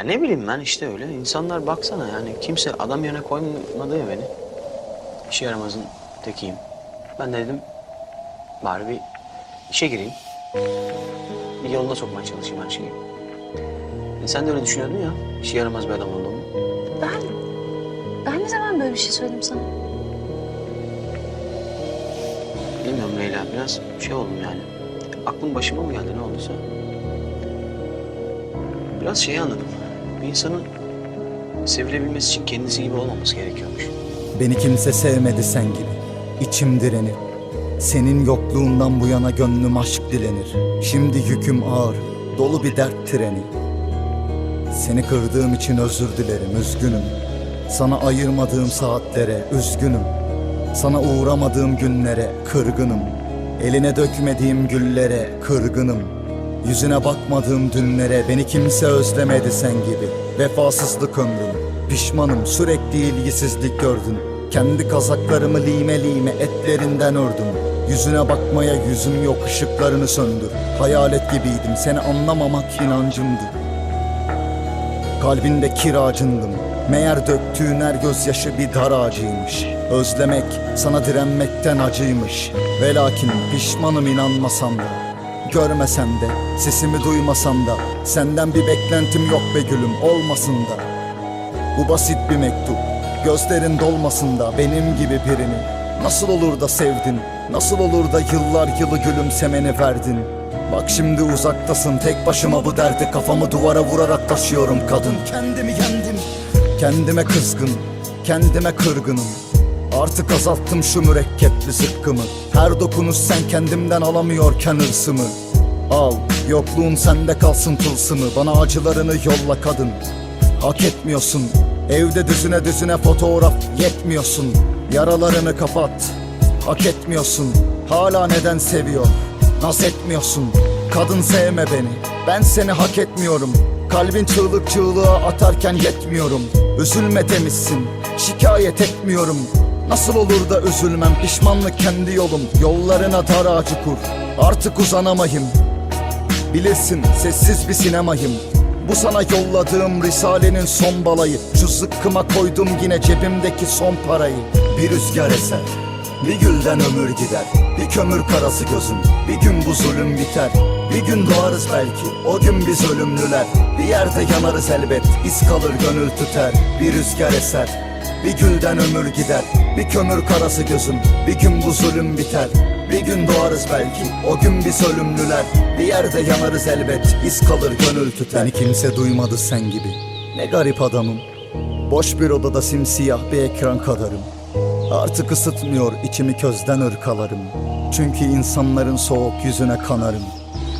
Ya ne bileyim ben işte öyle. İnsanlar baksana yani kimse adam yerine koymadı ya beni. İşe yaramazın tekiyim. Ben de dedim bari bir işe gireyim. Bir yoluna sokmaya çalışayım her şeyi. E sen de öyle düşünüyordun ya. İşe yaramaz bir adam olduğumu. Ben, ben ne zaman böyle bir şey söyledim sana? Bilmiyorum Leyla biraz şey oldum yani. Aklım başıma mı geldi ne olduysa. Biraz şeyi anladım. Bir insanın sevilebilmesi için kendisi gibi olmaması gerekiyormuş. Beni kimse sevmedi sen gibi. İçim direnir. Senin yokluğundan bu yana gönlüm aşk dilenir. Şimdi yüküm ağır Dolu bir dert treni. Seni kırdığım için özür dilerim üzgünüm. Sana ayırmadığım saatlere üzgünüm. Sana uğramadığım günlere kırgınım. Eline dökmediğim güllere kırgınım Yüzüne bakmadığım dünlere beni kimse özlemedi sen gibi. Vefasızlık ömrüm. Pişmanım sürekli ilgisizlik gördün Kendi kazaklarımı lime lime etlerinden ördüm. Yüzüne bakmaya yüzüm yok ışıklarını söndür. Hayalet gibiydim seni anlamamak inancımdı. Kalbinde kiracındım Meğer döktüğün her gözyaşı bir dar ağacıymış. Özlemek sana direnmekten acıymış. Ve lakin pişmanım inanmasam da Görmesem de sesimi duymasam da Senden bir beklentim yok be gülüm olmasın da. Bu basit bir mektup Gözlerin dolmasın da benim gibi birini. Nasıl olur da sevdin Nasıl olur da yıllar yılı gülümsemeni verdin? Bak şimdi uzaktasın tek başıma bu derdi Kafamı duvara vurarak taşıyorum kadın. Kendimi yendim Kendime kızgın Kendime kırgınım Artık azalttım şu mürekkepli zıkkımı. Her dokunuş sen kendimden alamıyorken hırsımı. Al yokluğun sende kalsın tılsımı. Bana acılarını yolla kadın. Hak etmiyorsun. Evde düzüne düzüne fotoğraf yetmiyorsun. Yaralarını kapat. Hak etmiyorsun. Hala neden seviyor? Naz etmiyorsun. Kadın sevme beni. Ben seni hak etmiyorum. Kalbin çığlık çığlığa atarken yetmiyorum. Üzülme demişsin. Şikayet etmiyorum Nasıl olur da üzülmem? Pişmanlık kendi yolum. Yollarına dar ağacı kur. Artık uzanamayım. Bilirsin sessiz bir sinemayım. Bu sana yolladığım risalenin son balayı. Şu zıkkıma koydum yine cebimdeki son parayı. Bir rüzgar eser Bir gülden ömür gider. Bir kömür karası gözüm Bir gün bu zulüm biter. Bir gün doğarız belki O gün biz ölümlüler. Bir yerde yanarız elbet İz kalır gönül tüter. Bir rüzgar eser bir gülden ömür gider Bir kömür karası gözüm. Bir gün bu zulüm biter Bir gün doğarız belki. O gün biz ölümlüler Bir yerde yanarız elbet. İz kalır gönül tüter. Beni kimse duymadı sen gibi. Ne garip adamım. Boş bir odada simsiyah bir ekran kadarım. Artık ısıtmıyor içimi közden ırkalarım. Çünkü insanların soğuk yüzüne kanarım.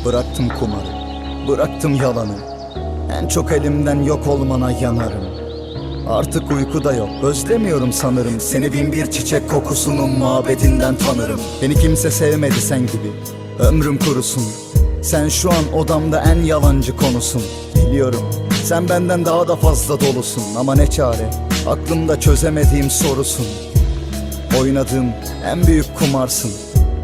Bıraktım kumarı Bıraktım yalanı. En çok elimden yok olmana yanarım Artık uyku da yok. Özlemiyorum sanırım. Seni bin bir çiçek kokusunun mabedinden tanırım. Beni kimse sevmedi sen gibi. Ömrüm kurusun. Sen şu an odamda en yalancı konusun. Biliyorum Sen benden daha da fazla dolusun. Ama ne çare? Aklımda çözemediğim sorusun. Oynadığım en büyük kumarsın.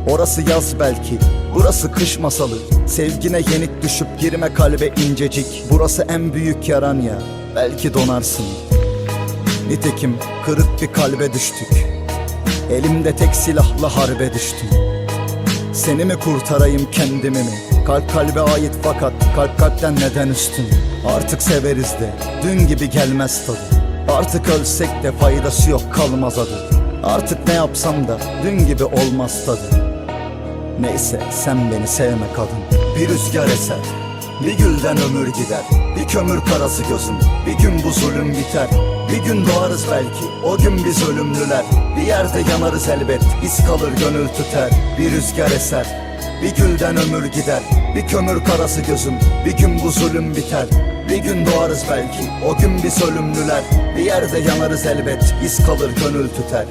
Orası yaz belki Burası kış masalı. Sevgine yenik düşüp girme kalbe incecik. Burası en büyük yaran ya Belki donarsın Nitekim kırık bir kalbe düştük. Elimde tek silahla harbe düştüm. Seni mi kurtarayım kendimi mi? Kalp kalbe ait fakat kalp kalpten neden üstün? Artık severiz de dün gibi gelmez tadı. Artık ölsek de faydası yok kalmaz adı. Artık ne yapsam da dün gibi olmaz tadı. Neyse sen beni sevme kadın. Bir rüzgar eser Bir gülden ömür gider Bir kömür karası gözüm. Bir gün bu zulüm biter Bir gün doğarız belki. O gün biz ölümlüler Bir yerde yanarız elbet. İz kalır gönül tüter Bir rüzgar eser. Bir gülden ömür gider Bir kömür karası gözüm. Bir gün bu zulüm biter bir gün doğarız belki. O gün biz ölümlüler Bir yerde yanarız elbet. İz kalır gönül tüter